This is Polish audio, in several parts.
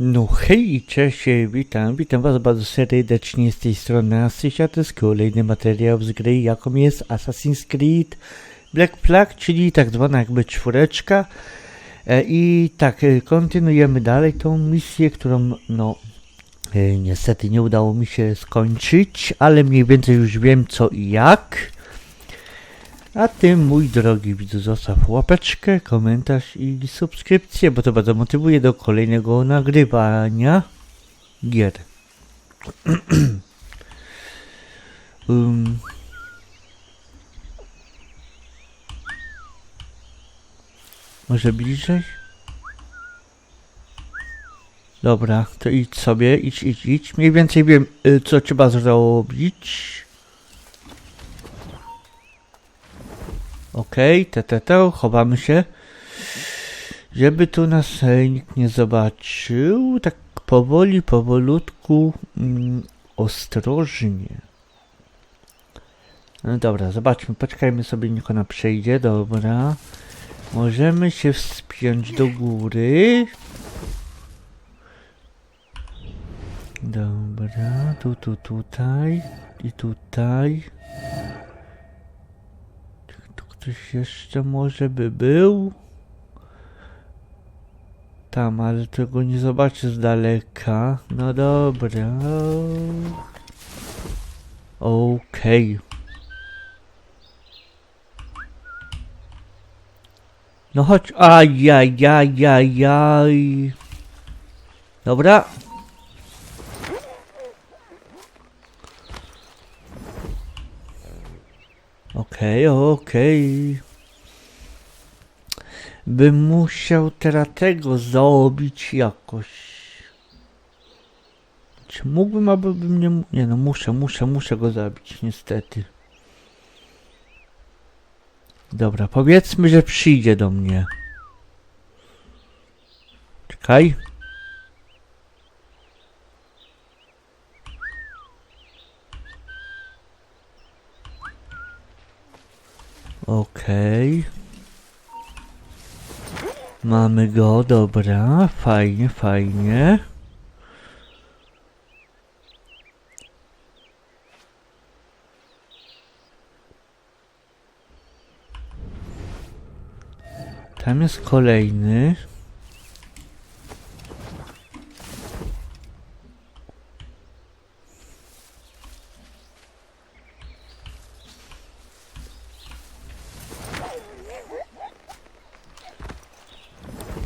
No hej, cześć, witam, witam was bardzo serdecznie z tej strony Asysia, to jest kolejny materiał z gry, jaką jest Assassin's Creed Black Flag, czyli tak zwana jakby czwóreczka. E, I tak, e, kontynuujemy dalej tą misję, którą no e, niestety nie udało mi się skończyć, ale mniej więcej już wiem co i jak. A ty, mój drogi widzu, zostaw łapeczkę, komentarz i subskrypcję, bo to bardzo motywuje do kolejnego nagrywania gier. um. Może bliżej? Dobra, to idź sobie, idź, idź, idź. Mniej więcej wiem, y, co trzeba zrobić. Okej, te, te, te, chowamy się. Żeby tu nas nikt nie zobaczył, tak powoli, powolutku, mm, ostrożnie. No dobra, zobaczmy, poczekajmy sobie, niech ona przejdzie, dobra. Możemy się wspiąć do góry. Dobra, tu, tu, tutaj i tutaj. Ktoś jeszcze może by był? Tam, ale tego nie zobaczę z daleka. No dobra. Okej. No chodź. Ajajajajaj. Dobra. Okej, okej. Bym musiał teraz tego zaobić jakoś. Czy mógłbym, aby bym nie... Nie no, muszę, muszę, muszę go zabić, niestety. Dobra, powiedzmy, że przyjdzie do mnie. Czekaj. Okej. Mamy go, dobra, fajnie, fajnie. Tam jest kolejny.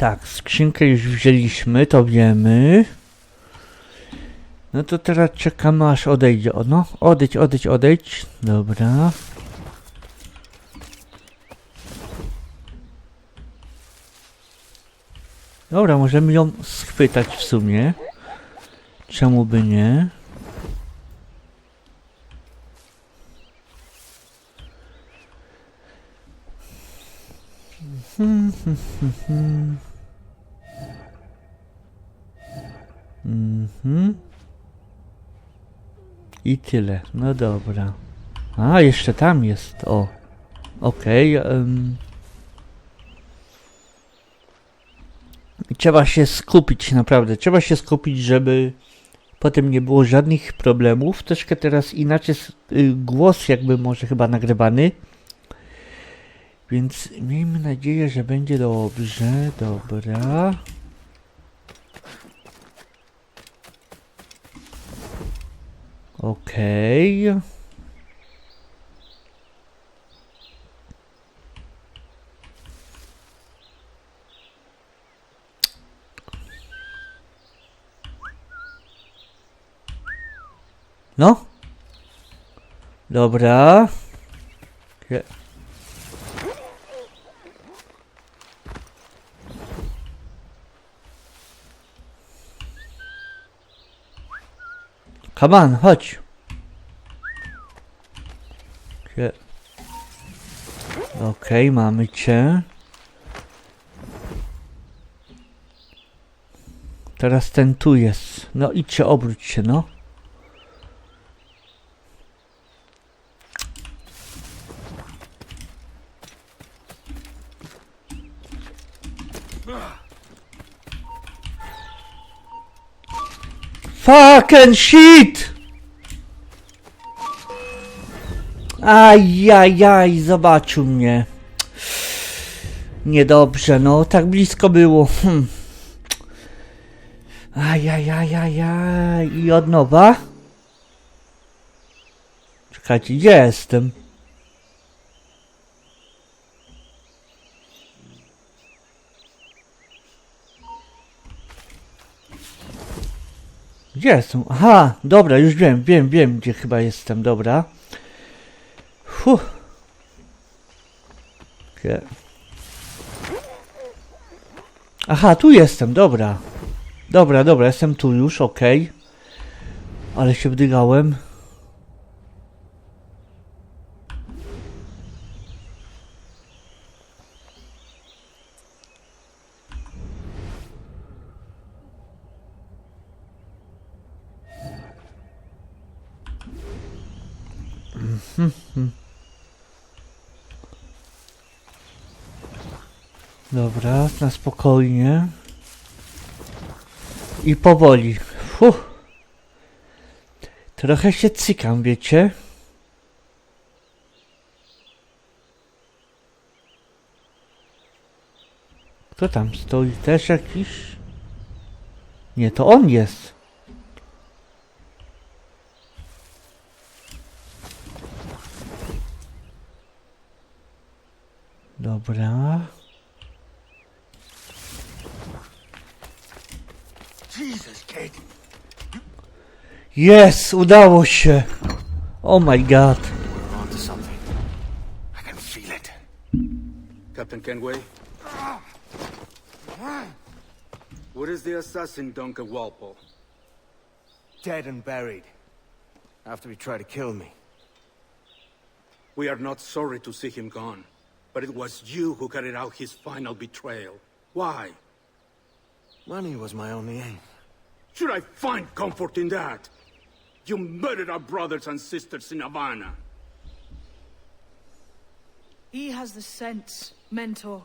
Tak, skrzynkę już wzięliśmy, to wiemy. No to teraz czekamy aż odejdzie. No, odejdź, odejdź, odejdź. Dobra. Dobra, możemy ją schwytać w sumie. Czemu by nie? Hmm, hmm, hmm, hmm. Mhm. I tyle. No dobra. A, jeszcze tam jest. O. Okej. em. Trzeba się skupić, naprawdę. Trzeba się skupić, żeby potem nie było żadnych problemów. Troszkę teraz inaczej y, głos jakby może chyba nagrywany. Więc miejmy nadzieję, że będzie dobrze. Dobra. Okej. No. Dobra. Je- On, chodź. Okej, mamy cię. Teraz ten tu jest. No idźcie, obróć się, no. Fucking shit! Ajajaj, zobaczył mnie. Niedobrze, no, tak blisko było. Hm. Ajajajajaj, i od nowa? Czekajcie, gdzie jestem? Gdzie jestem? Aha, dobra, już wiem, wiem, wiem, gdzie chyba jestem, dobra. Fuh. Gdzie? Aha, tu jestem, dobra. Dobra, dobra, jestem tu już, okej. Ale się wdygałem. Dobra, na spokojnie. I powoli. Fuh. Trochę się cykam, wiecie? Kto tam stoi? Też jakiś? Nie, to on jest. Dobra. Jesus, kid. Jest, udało się. Oh my god. We're something. I can feel it. Captain Kenway? Where is the assassin, Duncan Walpole? Dead and buried. After he tried to kill me. We are not sorry to see him gone, but it was you who carried out his final betrayal. Why? Money was my only aim. Should I find comfort in that? You murdered our brothers and sisters in Havana. He has the sense, Mentor.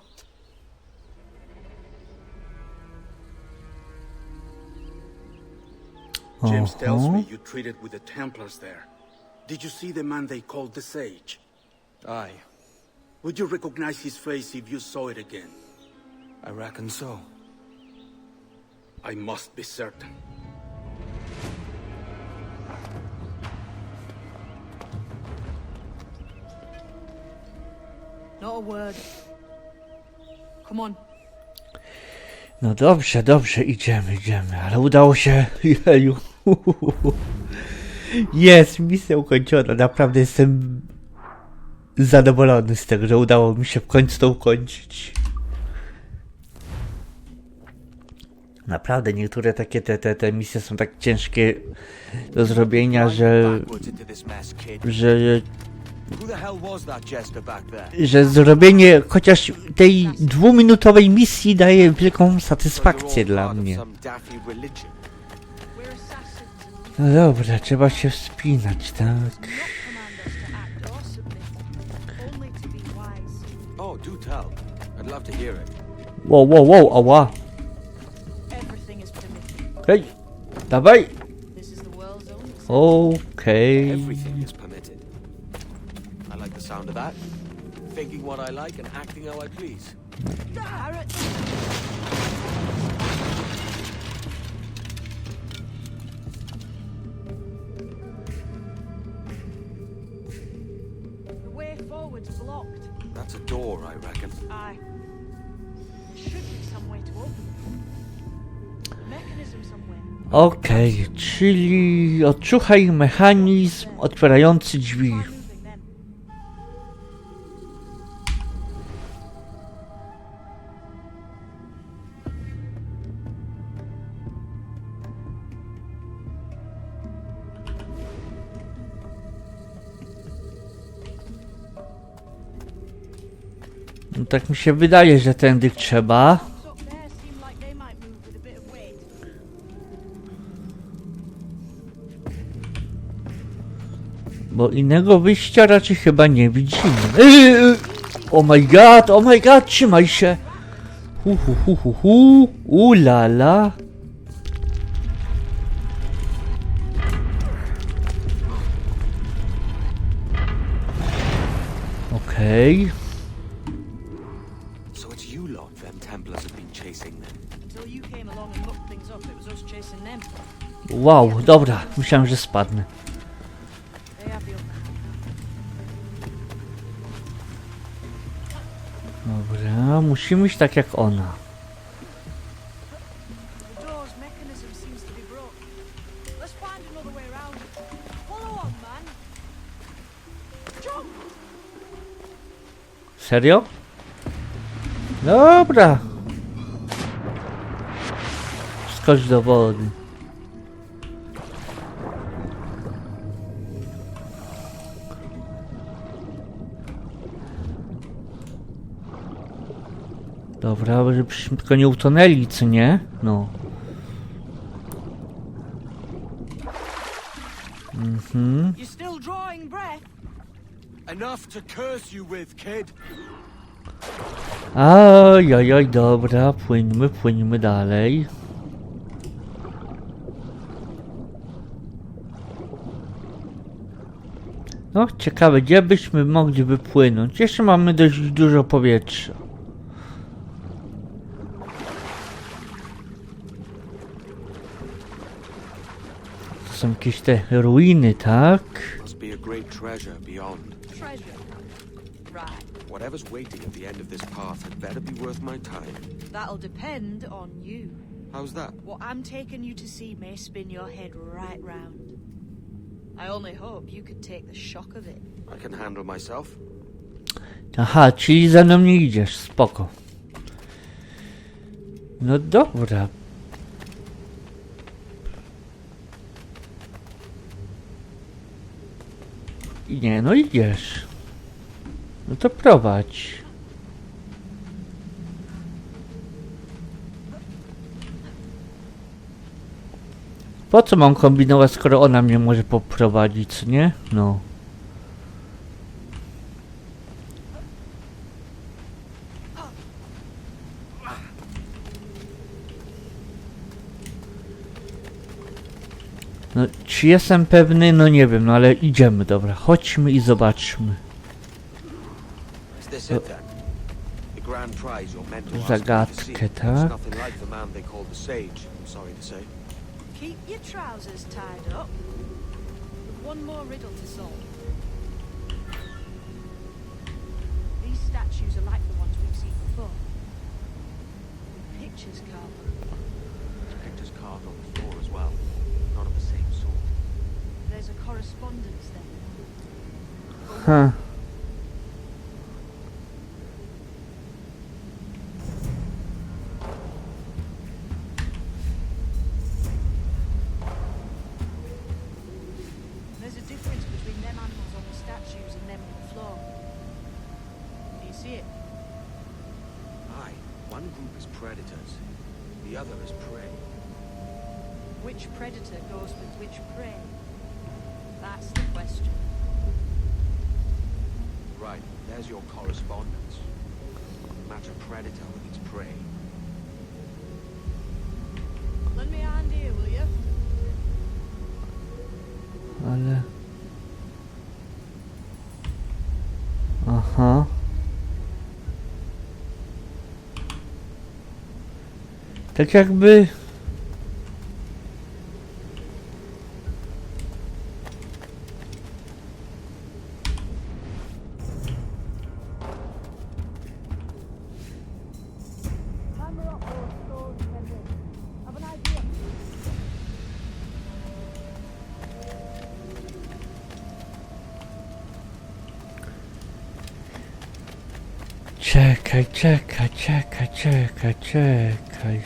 James tells Uh-huh. me you treated with the Templars there. Did you see the man they called the Sage? Aye, Would you recognize his face if you saw it again? I reckon so. I must be certain. Not a word. Come on. No dobrze, dobrze, idziemy, idziemy, ale udało się. Jeju. Jest, misja ukończona. Naprawdę jestem zadowolony z tego, że udało mi się w końcu to ukończyć. Naprawdę niektóre takie te, te, te misje są tak ciężkie do zrobienia, że, że, że zrobienie chociaż tej dwuminutowej misji daje wielką satysfakcję dla mnie. No dobra, trzeba się wspinać, tak? Do tell. I'd love to hear it. Wow, wow, wow, ała. Everything is permitted. Hej, dawaj. This is the world's only. Okej. Everything is permitted. I like the sound of that. Thinking what I like and acting how I please. Barrett! Forward's blocked. That's a door, I reckon. Aye. There should be some way to open it. Mechanism somewhere. Okej, czyli odczuchaj mechanizm otwierający drzwi. tak mi się wydaje, że tędy trzeba. Bo innego wyjścia raczej chyba nie widzimy. Yy, oh my god, oh my god, trzymaj się! Hu hu hu hu hu, ulala. Okej. Okay. Wow, dobra, myślałem, że spadnę. Dobra, musimy iść tak jak ona. Serio? Dobra. Skocz do wody. Dobra, żebyśmy tylko nie utonęli, co nie? No. Mhm. You're still drawing breath. Enough to curse you with, kid. Oj, oj, oj, dobra, płyńmy, płyńmy dalej. No, ciekawe, gdzie byśmy mogli wypłynąć? Jeszcze mamy dość dużo powietrza. Są jakieś te ruiny, tak? Must be a great treasure beyond. Treasure. Right. Whatever's waiting at the end of this path had better be worth my time. That'll depend on you. How's that? What I'm taking you to see may spin your head right round. I only hope you could take the shock of it. I can handle myself. Aha, czyli za mną nie idziesz, spoko. No dobra. Nie, no idziesz. No to prowadź. Po co mam kombinować, skoro ona mnie może poprowadzić, nie? No. No, czy jestem pewny? No nie wiem, no ale idziemy, dobra. Chodźmy i zobaczmy. Meant to Zagadkę, tak? Keep your trousers tied up. One more riddle to solve. These statues are like the ones we've seen before. Pictures carved. on them. Pictures carved on the floor as well. Not of the same sort. There's a correspondence there. Huh. There's a difference between them animals on the statues and them on the floor. Do you see it? Aye, one group is predators, the other is prey. Which predator goes with which prey? That's the question. Right, there's your correspondence. Match a predator with its prey. Lend me a hand here, will you? Ale... Aha. Uh-huh. Tak jakby... czekaj, czekaj.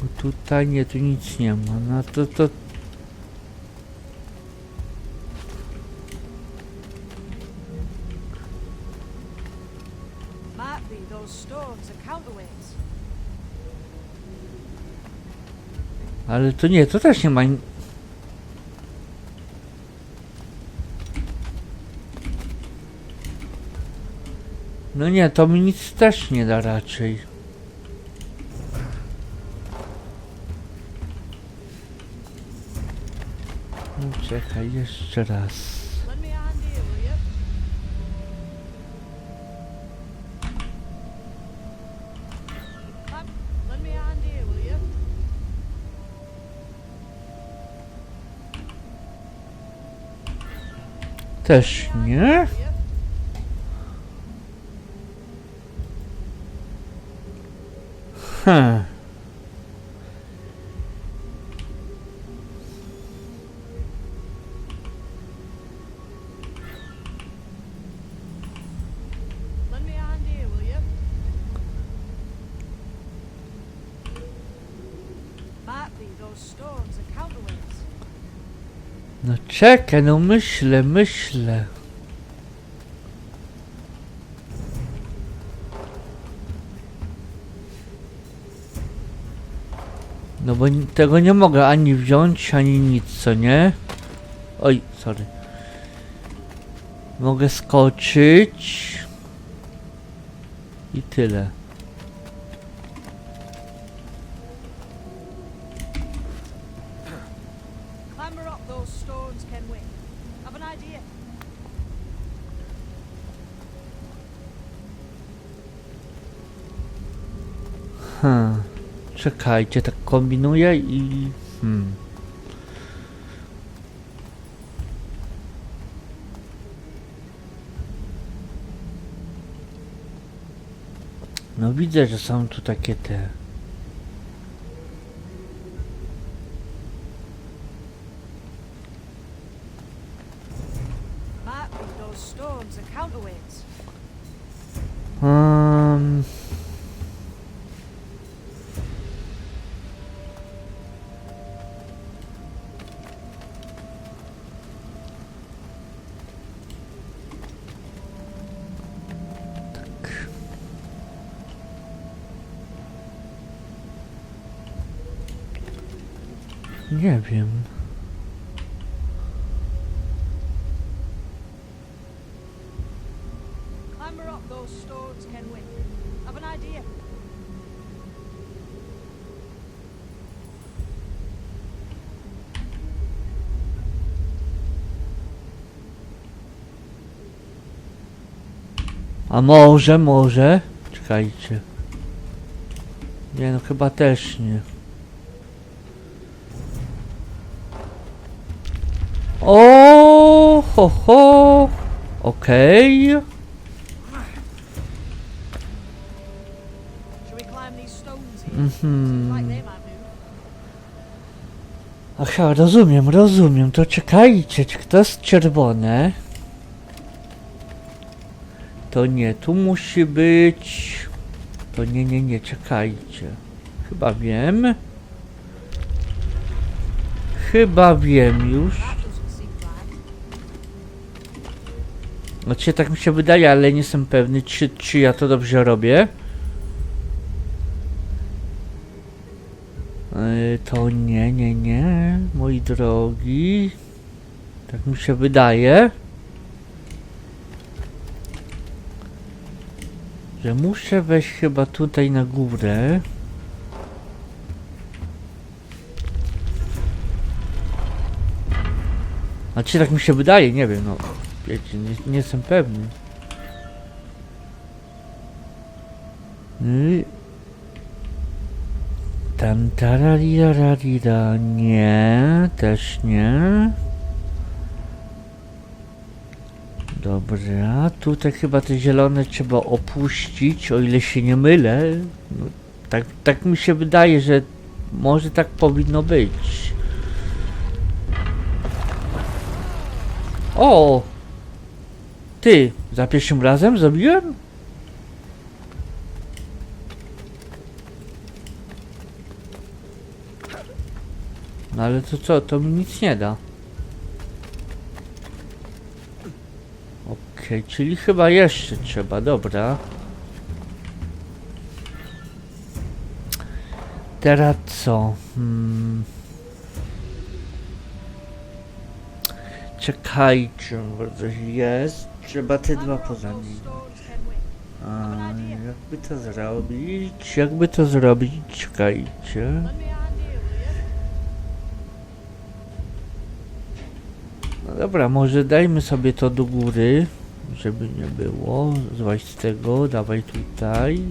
Bo tutaj nie, tu nic nie ma. No to, to... Ale to nie, to też nie ma... No nie, to mi nic też nie da raczej. Czekaj, jeszcze raz. Lend me counterweights. No czekaj, no myślę, myślę. No bo tego nie mogę ani wziąć, ani nic, co nie? Oj, sorry. Mogę skoczyć. I tyle. Czekajcie, tak kombinuję i... Hmm. No widzę, że są tu takie te... wiem. Clamber up those stones, Kenway. Have an idea? A może, może? Czekajcie. Nie no, chyba też nie. O, ho, ho. Okej. Here? Mhm. Aha, rozumiem, rozumiem. To czekajcie, czy to jest czerwone? To nie, tu musi być... To nie, nie, nie, czekajcie. Chyba wiem. Chyba wiem już. Znaczy, tak mi się wydaje, ale nie jestem pewny, czy, czy ja to dobrze robię. Yy, To nie, nie, nie, moi drogi. Tak mi się wydaje. Że muszę wejść chyba tutaj na górę. Znaczy, tak mi się wydaje, nie wiem, no. Wiecie, nie, nie jestem pewny. Y... Tam tararira, nie, też nie. Dobra, tutaj chyba te zielone trzeba opuścić, o ile się nie mylę. No, tak, tak mi się wydaje, że może tak powinno być. O! Ty, za pierwszym razem zrobiłem? No ale to co, to mi nic nie da. Okej, czyli chyba jeszcze trzeba, dobra. Teraz co? Hmm. Czekajcie, coś jest. Trzeba te dwa Clamber up poza those nimi. stones, Kenway. A, jakby to zrobić? Jakby to zrobić? Czekajcie. You? Dobra, może dajmy sobie to do góry, żeby nie było. Złaź z tego, dawaj tutaj.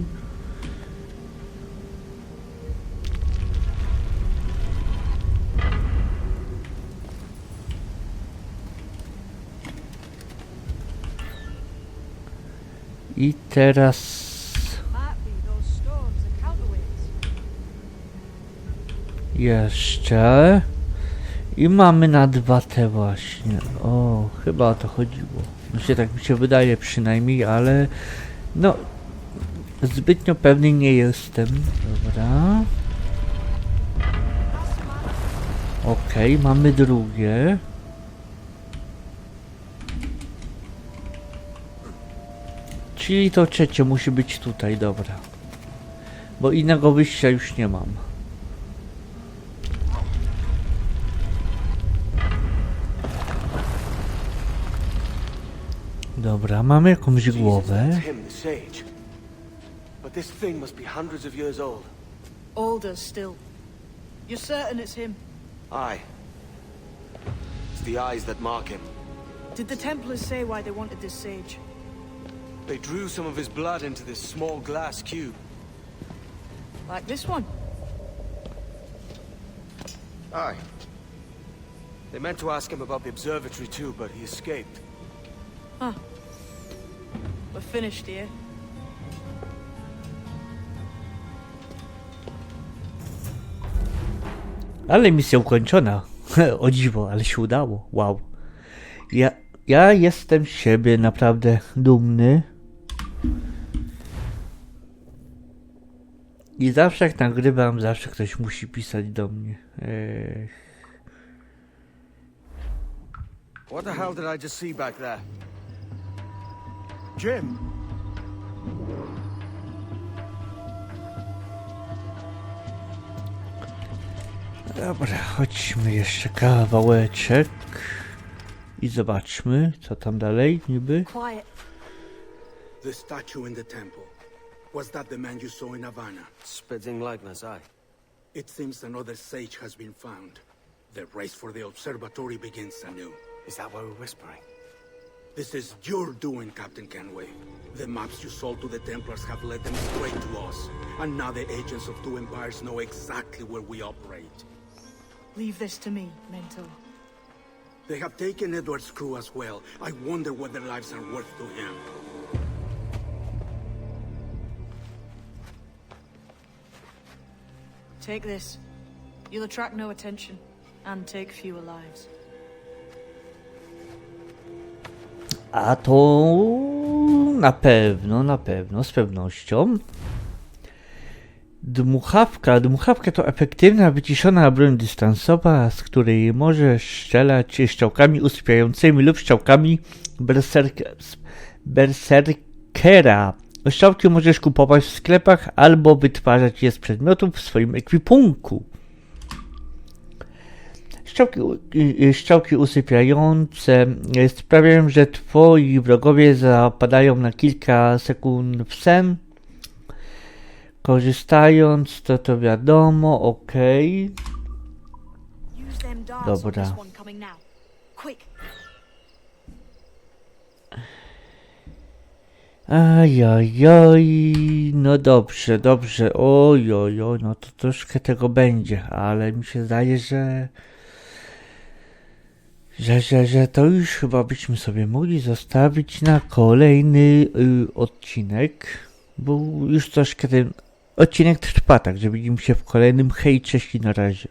I teraz jeszcze. I mamy na dwa te właśnie. O, chyba o to chodziło. Się tak mi się wydaje przynajmniej, ale no zbytnio pewny nie jestem. Dobra. Okej, mamy drugie. Czyli to trzecie musi być tutaj, dobra. Bo innego wyjścia już nie mam. Dobra, mamy jakąś głowę. that's him, the sage. But this thing must be hundreds of years old. Older still. You're certain it's him? Aye. It's the eyes that mark him. Did the Templars say why they wanted this sage? They drew some of his blood into this small glass cube. Like this one? Aye. They meant to ask him about the observatory too, but he escaped. Huh. We're finished here. Ale misja ukończona. O dziwo, ale się udało. Wow. Ja, ja jestem z siebie naprawdę dumny. I zawsze jak nagrywam, zawsze ktoś musi pisać do mnie. Ech. What the hell did I just see back there? Jim! Dobra, chodźmy jeszcze kawałeczek. I zobaczmy, co tam dalej niby. Quiet. The statue in the temple. Was that the man you saw in Havana? Spitting likeness, aye. It seems another sage has been found. The race for the observatory begins anew. Is that why we're whispering? This is your doing, Captain Kenway. The maps you sold to the Templars have led them straight to us. And now the agents of two empires know exactly where we operate. Leave this to me, Mentor. They have taken Edward's crew as well. I wonder what their lives are worth to him. Take this. You'll attract no attention and take fewer lives. A to na pewno, na pewno, z pewnością. Dmuchawka. Dmuchawka to efektywna, wyciszona broń dystansowa, z której możesz strzelać strzałkami usypiającymi lub strzałkami berserk berserkera. Strzałki możesz kupować w sklepach albo wytwarzać je z przedmiotów w swoim ekwipunku. Strzałki, u- y, y, strzałki usypiające y, sprawiają, że twoi wrogowie zapadają na kilka sekund w sen. Korzystając, to to wiadomo, on Dobra. this one coming now. Quick. Ajajaj, no dobrze, dobrze, oj, oj, oj, no to troszkę tego będzie, ale mi się zdaje, że, że, że, że to już chyba byśmy sobie mogli zostawić na kolejny y, odcinek, bo już troszkę ten odcinek trwa, także widzimy się w kolejnym, hej, cześć i na razie.